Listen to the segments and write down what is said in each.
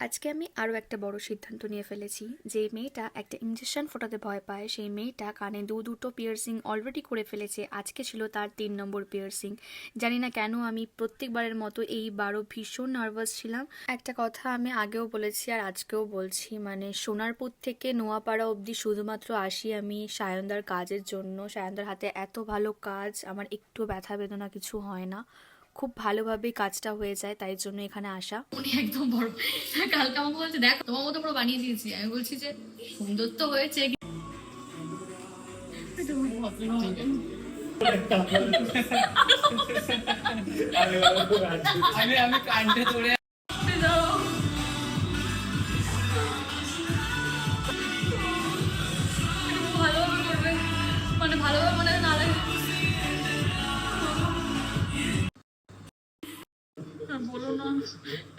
আজকে আমি আরও একটা বড় সিদ্ধান্ত নিয়ে ফেলেছি। যে মেয়েটা একটা ইঞ্জেকশন ফোটাতে ভয় পায়, সেই মেয়েটা কানে দু দুটো পিয়ার্সিং অলরেডি করে ফেলেছে। আজকে ছিল তার তিন নম্বর পিয়ার্সিং জানি না কেন আমি প্রত্যেকবারের মতো এইবারও ভীষণ নার্ভাস ছিলাম। একটা কথা আমি আগেও বলেছি আর আজকেও বলছি মানে সোনারপুর থেকে নোয়াপাড়া অবধি শুধুমাত্র আসি আমি সায়নদার কাজের জন্য। সায়নদার হাতে এত ভালো কাজ, আমার একটু ব্যথা বেদনা কিছু হয় না। খুব ভালোভাবেই কাজটা হয়ে যায় তাই জন্য এখানে আসা। উনি একদম বড়। কালকে আমাকে বলছে দেখ তোমার মতো পুরো বানিয়ে দিয়েছি। আমি বলছি যে সুন্দর তো হয়েছে। আমি আমি কানটা ধরে ভালোভাবে করবে মানে ভালোভাবে বলো না।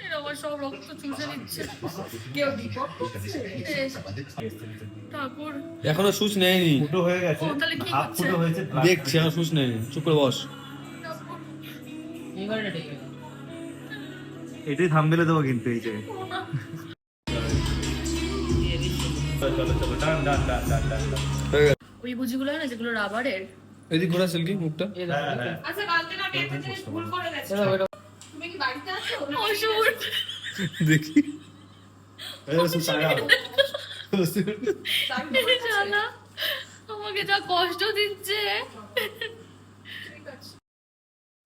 এর সব রক্ত চুষে দিচ্ছে কেউ বিপদ ঠাকুর। এখনও সুচ নেয়নি। ফুটো হয়ে গেছে। তাহলে কি হাফ ফুটো হয়েছে দেখছি এখনও সুচ নেয়নি। চুপ করে বস। এটাই থামবেলে দেবো কিন্তু এই যে। চলো চলো ডান ডান ডান ডান ডান ডান। ওই বুঝিগুলো হয় না যেগুলো রাবারের এদিক ঘোরা সিল্কি মুখটা। আচ্ছা কালকে না ভুল করে দেখি। আমাকে যা কষ্ট দিচ্ছে।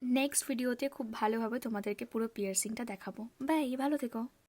নেক্সট ভিডিওতে খুব ভালোভাবে তোমাদেরকে পুরো পিয়ার্সিংটা দেখাবো। বাই ভালো থেকো।